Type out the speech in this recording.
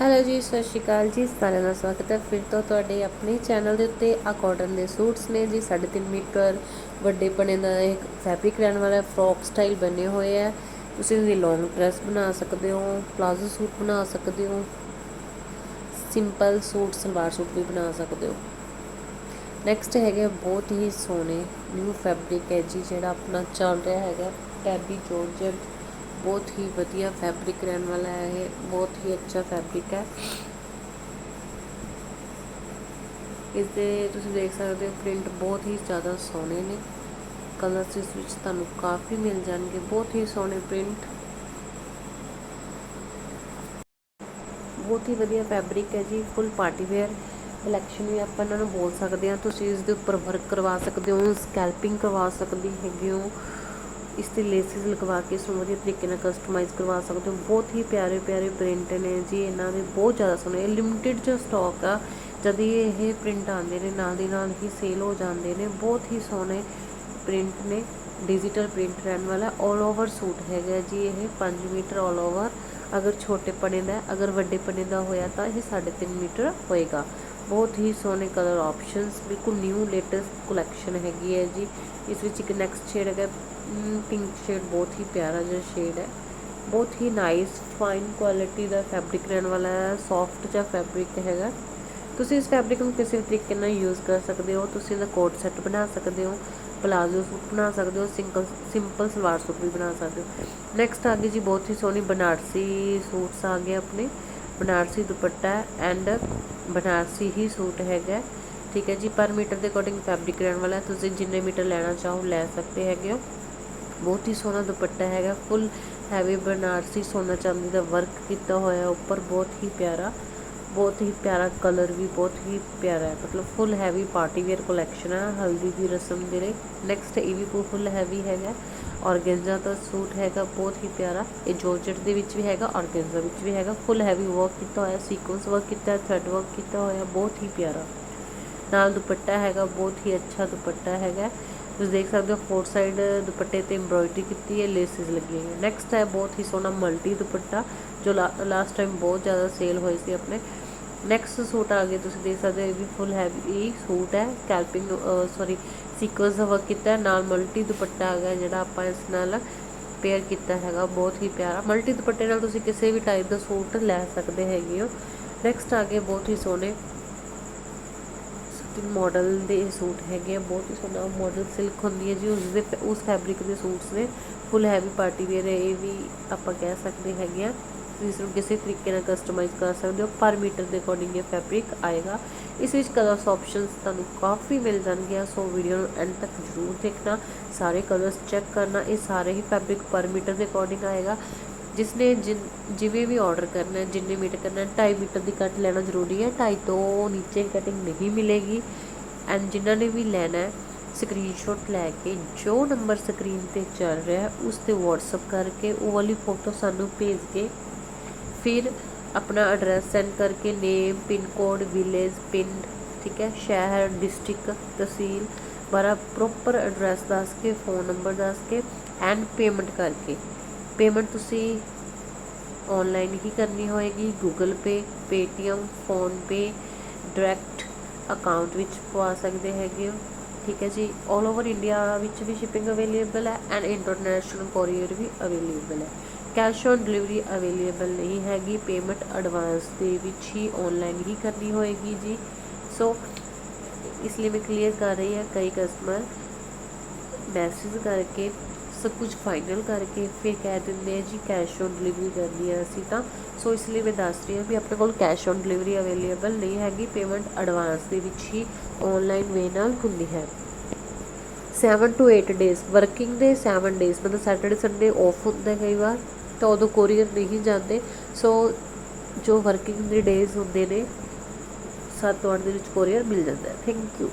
Hello ਜੀ, ਸਤਿ ਸ਼੍ਰੀ ਅਕਾਲ ਜੀ। ਸਾਰਿਆਂ ਦਾ ਸਵਾਗਤ ਹੈ। ਫਿਰ ਤੋਂ ਤੁਹਾਡੇ ਆਪਣੇ ਚੈਨਲ ਦੇ ਉੱਤੇ ਆ ਕਾਟਨ ਦੇ ਸੂਟਸ ਨੇ ਜੀ। 3.5 ਮੀਟਰ ਵੱਡੇ ਪਣੇ ਦਾ ਇੱਕ ਫੈਬਰਿਕ ਰਹਿਣ ਵਾਲਾ ਫਰੋਕ ਸਟਾਈਲ ਬਣੇ ਹੋਏ ਆ ਤੁਸੀਂ ਇਹਦੀ ਲੌਂਗ ਡਰੈਸ ਬਣਾ ਸਕਦੇ ਹੋ ਪਲਾਜ਼ੋ ਸੂਟ ਬਣਾ ਸਕਦੇ ਹੋ ਸਿੰਪਲ ਸੂਟ, ਸਲਵਾਰ ਸੂਟ ਵੀ ਬਣਾ ਸਕਦੇ ਹੋ। ਨੈਕਸਟ ਹੈਗੇ ਬਹੁਤ ਹੀ ਸੋਹਣੇ ਨਿਊ ਫੈਬਰਿਕ ਹੈ ਜੀ, ਜਿਹੜਾ ਆਪਣਾ ਚੱਲ ਰਿਹਾ ਹੈਗਾ ਟੈਬੀ ਜੋਰਜਟ ਬਹੁਤ ਹੀ ਵਧੀਆ ਫੈਬਰਿਕ ਰਹਿਣ ਵਾਲਾ ਹੈ ਇਹ, ਬਹੁਤ ਹੀ ਅੱਛਾ ਫੈਬਰਿਕ ਹੈ। ਇਸ ਦੇ ਤੁਸੀਂ ਦੇਖ ਸਕਦੇ ਹੋ ਪ੍ਰਿੰਟ ਬਹੁਤ ਹੀ ਜ਼ਿਆਦਾ ਸੋਹਣੇ ਨੇ। ਕਲਰਸ ਇਸ ਵਿੱਚ ਤੁਹਾਨੂੰ ਕਾਫੀ ਮਿਲ ਜਾਣਗੇ, ਬਹੁਤ ਹੀ ਸੋਹਣੇ ਪ੍ਰਿੰਟ ਬਹੁਤ ਹੀ ਵਧੀਆ ਫੈਬਰਿਕ ਹੈ ਜੀ ਫੁੱਲ ਪਾਰਟੀ ਵੇਅਰ ਕਲੈਕਸ਼ਨ ਵੀ ਆਪਾਂ ਇਹਨਾਂ ਨੂੰ ਬੋਲ ਸਕਦੇ ਹਾਂ। ਤੁਸੀਂ ਇਸ ਦੇ ਉੱਪਰ ਵਰਕ ਕਰਵਾ ਸਕਦੇ ਹੋ ਸਕੈਲਪਿੰਗ ਕਰਵਾ ਸਕਦੇ ਹੈਗੇ ਹੋ। ਇਸ ਤੇ ਲੇਸਿਸ ਲਗਵਾ ਕੇ ਇਸਨੂੰ ਵਧੀਆ ਤਰੀਕੇ ਨਾਲ ਕਸਟਮਾਈਜ਼ ਕਰਵਾ ਸਕਦੇ ਹੋ। ਬਹੁਤ ਹੀ ਪਿਆਰੇ ਪਿਆਰੇ ਪ੍ਰਿੰਟ ਨੇ ਜੀ, ਇਹਨਾਂ ਦੇ ਬਹੁਤ ਜ਼ਿਆਦਾ ਸੋਹਣੇ। ਲਿਮਟਿਡ ਜੋ ਸਟਾਕ ਆ, ਜਦ ਇਹ ਪ੍ਰਿੰਟ ਆਉਂਦੇ ਨੇ, ਨਾਲ ਦੀ ਨਾਲ ਹੀ ਸੇਲ ਹੋ ਜਾਂਦੇ ਨੇ। ਬਹੁਤ ਹੀ ਸੋਹਣੇ ਪ੍ਰਿੰਟ ਨੇ ਡਿਜੀਟਲ ਪ੍ਰਿੰਟ ਰਹਿਣ ਵਾਲਾ 올 ਓਵਰ ਸੂਟ ਹੈਗਾ ਜੀ ਇਹ 5 ਮੀਟਰ 올 ਓਵਰ ਅਗਰ ਛੋਟੇ ਪਣੇ ਦਾ, ਅਗਰ ਵੱਡੇ ਪਣੇ ਦਾ ਹੋਇਆ ਤਾਂ ਇਹ 3.5 ਮੀਟਰ ਹੋਏਗਾ। ਬਹੁਤ ਹੀ ਸੋਹਣੇ ਕਲਰ ਆਪਸ਼ਨਸ ਬਿਲਕੁਲ ਨਿਊ ਲੇਟੈਸਟ ਕਲੈਕਸ਼ਨ ਹੈਗੀ ਹੈ ਜੀ। ਇਸ ਵਿੱਚ ਇੱਕ ਨੈਕਸਟ ਸ਼ੇਡ ਹੈਗਾ ਪਿੰਕ ਸ਼ੇਡ ਬਹੁਤ ਹੀ ਪਿਆਰਾ ਜਿਹਾ ਸ਼ੇਡ ਹੈ। ਬਹੁਤ ਹੀ ਨਾਈਸ ਫਾਈਨ ਕੁਆਲਿਟੀ ਦਾ ਫੈਬਰਿਕ ਰਹਿਣ ਵਾਲਾ ਹੈ ਸੌਫਟ ਜਿਹਾ ਫੈਬਰਿਕ ਹੈਗਾ। ਤੁਸੀਂ ਇਸ ਫੈਬਰਿਕ ਨੂੰ ਕਿਸੇ ਵੀ ਤਰੀਕੇ ਨਾਲ ਯੂਜ਼ ਕਰ ਸਕਦੇ ਹੋ, ਤੁਸੀਂ ਇਹਦਾ ਕੋਟ ਸੈੱਟ ਬਣਾ ਸਕਦੇ ਹੋ ਪਲਾਜ਼ੋ ਸੂਟ ਬਣਾ ਸਕਦੇ ਹੋ ਸਿੰਗਲ ਸਿੰਪਲ ਸਲਵਾਰ ਸੂਟ ਵੀ ਬਣਾ ਸਕਦੇ ਹੋ। ਨੈਕਸਟ ਆ ਗਈ ਜੀ ਬਹੁਤ ਹੀ ਸੋਹਣੀ ਬਨਾਰਸੀ ਸੂਟਸ ਆ ਗਏ ਆਪਣੇ। ਬਨਾਰਸੀ ਦੁਪੱਟਾ ਐਂਡ ਬਨਾਰਸੀ ਹੀ ਸੂਟ ਹੈਗਾ। ਠੀਕ ਹੈ ਜੀ, ਪਰ ਮੀਟਰ ਦੇ ਅਕੋਰਡਿੰਗ ਫੈਬਰਿਕ ਰਹਿਣ ਵਾਲਾ, ਤੁਸੀਂ ਜਿੰਨੇ ਮੀਟਰ ਲੈਣਾ ਚਾਹੋ ਲੈ ਸਕਦੇ ਹੈਗੇ ਹੋ। ਬਹੁਤ ਹੀ ਸੋਹਣਾ ਦੁਪੱਟਾ ਹੈਗਾ ਫੁੱਲ ਹੈਵੀ ਬਨਾਰਸੀ ਸੋਨਾ ਚਾਂਦੀ ਦਾ ਵਰਕ ਕੀਤਾ ਹੋਇਆ ਉੱਪਰ, ਬਹੁਤ ਹੀ ਪਿਆਰਾ, ਬਹੁਤ ਹੀ ਪਿਆਰਾ ਕਲਰ ਵੀ, ਬਹੁਤ ਹੀ ਪਿਆਰਾ ਹੈ। ਮਤਲਬ full heavy party wear collection ਹੈ ਹਲਦੀ ਦੀ ਰਸਮ ਦੇ ਲਈ। ਨੈਕਸਟ ਇਹ ਵੀ ਫੁੱਲ ਹੈਵੀ ਹੈਗਾ। ਔਰਗੈਂਜ਼ਾ ਦਾ ਸੂਟ ਹੈਗਾ ਬਹੁਤ ਹੀ ਪਿਆਰਾ। ਇਹ ਜੋਰਜਟ ਦੇ ਵਿੱਚ ਵੀ ਹੈਗਾ ਔਰਗੈਂਜ਼ਾ ਵਿੱਚ ਵੀ ਹੈਗਾ। ਫੁੱਲ ਹੈਵੀ ਵਰਕ ਕੀਤਾ ਹੋਇਆ ਸੀਕੁਐਂਸ ਵਰਕ ਕੀਤਾ ਹੈ ਥ੍ਰੈਡ ਵਰਕ ਕੀਤਾ ਹੋਇਆ, ਬਹੁਤ ਹੀ ਪਿਆਰਾ। ਨਾਲ ਦੁਪੱਟਾ ਹੈਗਾ, ਬਹੁਤ ਹੀ ਅੱਛਾ ਦੁਪੱਟਾ ਹੈਗਾ। ਤੁਸੀਂ ਦੇਖ ਸਕਦੇ ਹੋ ਫੋਰ ਸਾਈਡ ਦੁਪੱਟੇ ਤੇ ਐਮਬ੍ਰੋਇਡਰੀ ਕੀਤੀ ਹੈ ਲੇਸਿਸ ਲੱਗੀਆਂ ਹੋਈਆਂ। ਨੈਕਸਟ ਹੈ, ਬਹੁਤ ਹੀ ਸੋਹਣਾ ਮਲਟੀ ਦੁਪੱਟਾ, ਜੋ ਲਾਸਟ ਟਾਈਮ ਬਹੁਤ ਜ਼ਿਆਦਾ ਸੇਲ ਹੋਏ ਸੀ ਆਪਣੇ। ਨੈਕਸਟ ਸੂਟ ਆ ਗਏ ਤੁਸੀਂ ਦੇਖ ਸਕਦੇ ਹੋ, ਇਹ ਵੀ ਫੁੱਲ ਹੈਵੀ ਸੂਟ ਹੈ ਸਕੈਲਪਿੰਗ ਸੌਰੀ ਸੀਕੁਐਂਸ ਦਾ ਵਰਕ ਕੀਤਾ, ਨਾਲ ਮਲਟੀ ਦੁਪੱਟਾ ਆ ਗਿਆ ਜਿਹੜਾ ਆਪਾਂ ਇਸ ਨਾਲ ਪੇਅਰ ਕੀਤਾ ਹੈਗਾ, ਬਹੁਤ ਹੀ ਪਿਆਰਾ। ਮਲਟੀ ਦੁਪੱਟੇ ਨਾਲ ਤੁਸੀਂ ਕਿਸੇ ਵੀ ਟਾਈਪ ਦਾ ਸੂਟ ਲੈ ਸਕਦੇ ਹੈਗੇ ਹੋ। ਨੈਕਸਟ ਆ ਗਏ ਬਹੁਤ ਹੀ ਸੋਹਣੇ ਸਟਿਲ ਮਾਡਲ ਦੇ ਸੂਟ ਹੈਗੇ ਆ, ਬਹੁਤ ਹੀ ਸੋਹਣਾ ਮਾਡਲ ਸਿਲਕ ਹੁੰਦੀ ਹੈ ਜੀ, ਉਸ ਦੇ ਉਸ ਫੈਬਰਿਕ ਦੇ ਸੂਟਸ ਨੇ। ਫੁੱਲ ਹੈਵੀ ਪਾਰਟੀ ਵੇਅਰ ਇਹ ਵੀ ਆਪਾਂ ਕਹਿ ਸਕਦੇ ਹੈਗੇ ਆ। ਤੁਸੀਂ ਇਸ ਨੂੰ ਕਿਸੇ ਤਰੀਕੇ ਨਾਲ ਕਸਟਮਾਈਜ਼ ਕਰ ਸਕਦੇ ਹੋ, ਪਰ ਮੀਟਰ ਦੇ ਅਕੋਰਡਿੰਗ ਇਹ ਫੈਬਰਿਕ ਆਏਗਾ। ਇਸ ਵਿੱਚ ਕਲਰਸ ਆਪਸ਼ਨਸ ਤੁਹਾਨੂੰ ਕਾਫੀ ਮਿਲ ਜਾਣਗੇ ਸੋ ਵੀਡੀਓ ਨੂੰ ਐਂਡ ਤੱਕ ਜ਼ਰੂਰ ਦੇਖਣਾ, ਸਾਰੇ ਕਲਰਸ ਚੈੱਕ ਕਰਨਾ, ਇਹ ਸਾਰੇ ਹੀ ਫੈਬਰਿਕ ਪਰ ਮੀਟਰ ਦੇ ਅਕੋਰਡਿੰਗ ਆਏਗਾ। ਜਿਸ ਨੇ ਜਿਵੇਂ ਵੀ ਆਰਡਰ ਕਰਨਾ ਹੈ ਜਿੰਨੇ ਮੀਟਰ ਕਰਨਾ ਹੈ 2.5 ਮੀਟਰ ਦੀ ਕੱਟ ਲੈਣਾ ਜ਼ਰੂਰੀ ਹੈ 2.5 ਤੋਂ ਨੀਚੇ ਕਟਿੰਗ ਨਹੀਂ ਮਿਲੇਗੀ। ਐਂਡ ਜਿਨ੍ਹਾਂ ਨੇ ਵੀ ਲੈਣਾ ਹੈ ਸਕਰੀਨਸ਼ਾਟ ਲੈ ਕੇ ਜੋ ਨੰਬਰ ਸਕਰੀਨ ਤੇ ਚੱਲ ਰਿਹਾ ਹੈ, ਉਸ ਤੇ WhatsApp ਕਰਕੇ ਉਹ ਵਾਲੀ ਫੋਟੋ ਸਾਨੂੰ ਭੇਜ ਕੇ ਫਿਰ ਆਪਣਾ ਐਡਰੈਸ ਸੈਂਡ ਕਰਕੇ ਨੇਮ ਪਿੰਨ ਕੋਡ ਵਿਲੇਜ ਪਿੰਡ ਠੀਕ ਹੈ ਸ਼ਹਿਰ ਡਿਸਟ੍ਰਿਕਟ ਤਹਿਸੀਲ ਬਾਰਾ ਪ੍ਰੋਪਰ ਐਡਰੈਸ ਦੱਸ ਕੇ ਫੋਨ ਨੰਬਰ ਦੱਸ ਕੇ ਐਂਡ ਪੇਮੈਂਟ ਕਰਕੇ ਪੇਮੈਂਟ ਤੁਸੀਂ ਆਨਲਾਈਨ ਹੀ ਕਰਨੀ ਹੋਏਗੀ Google Pay, Paytm PhonePe direct account ਵਿੱਚ ਪਵਾ ਸਕਦੇ ਹੈਗੇ ਹੋ। ਠੀਕ ਹੈ ਜੀ 올 ਓਵਰ ਇੰਡੀਆ ਵਿੱਚ ਵੀ ਸ਼ਿਪਿੰਗ ਅਵੇਲੇਬਲ ਹੈ ਐਂਡ ਇੰਟਰਨੈਸ਼ਨਲ ਕੋਰੀਅਰ ਵੀ ਅਵੇਲੇਬਲ ਹੈ। ਕੈਸ਼ ਔਨ ਡਿਲੀਵਰੀ ਅਵੇਲੇਬਲ ਨਹੀਂ ਹੈਗੀ, ਪੇਮੈਂਟ ਐਡਵਾਂਸ ਦੇ ਵਿੱਚ ਹੀ ਆਨਲਾਈਨ ਹੀ ਕਰਨੀ ਹੋਏਗੀ ਜੀ। ਸੋ ਇਸ ਲਈ ਮੈਂ ਕਲੀਅਰ ਕਰ ਰਹੀ ਹਾਂ ਕਈ ਕਸਟਮਰ ਮੈਸੇਜ ਕਰਕੇ, ਸਭ ਕੁਝ ਫਾਈਨਲ ਕਰਕੇ ਫਿਰ ਕਹਿ ਦਿੰਦੇ ਆ ਜੀ ਕੈਸ਼ ਔਨ ਡਿਲੀਵਰੀ ਕਰਨੀ ਹੈ ਅਸੀਂ ਤਾਂ। ਸੋ ਇਸ ਲਈ ਮੈਂ ਦੱਸ ਰਹੀ ਹਾਂ ਵੀ ਆਪਣੇ ਕੋਲ ਕੈਸ਼ ਔਨ ਡਿਲੀਵਰੀ ਅਵੇਲੇਬਲ ਨਹੀਂ ਹੈਗੀ, ਪੇਮੈਂਟ ਐਡਵਾਂਸ ਦੇ ਵਿੱਚ ਹੀ ਆਨਲਾਈਨ ਵੇ ਨਾਲ ਹੁੰਦੀ ਹੈ। 7 ਟੂ 8 ਡੇਜ਼ ਵਰਕਿੰਗ ਦੇ 7 ਡੇਜ਼ ਮਤਲਬ ਸੈਟਰਡੇ ਸੰਡੇ ਆਫ ਹੁੰਦਾ ਕਈ ਵਾਰ। ਤਾਂ ਉਦੋਂ ਕੋਰੀਅਰ ਨਹੀਂ ਜਾਂਦੇ। ਸੋ ਜੋ ਵਰਕਿੰਗ ਦੇ ਡੇਜ਼ ਹੁੰਦੇ ਨੇ 7 ਤੋਂ 8 ਦੇ ਵਿੱਚ ਕੋਰੀਅਰ ਮਿਲ ਜਾਂਦਾ ਥੈਂਕ ਯੂ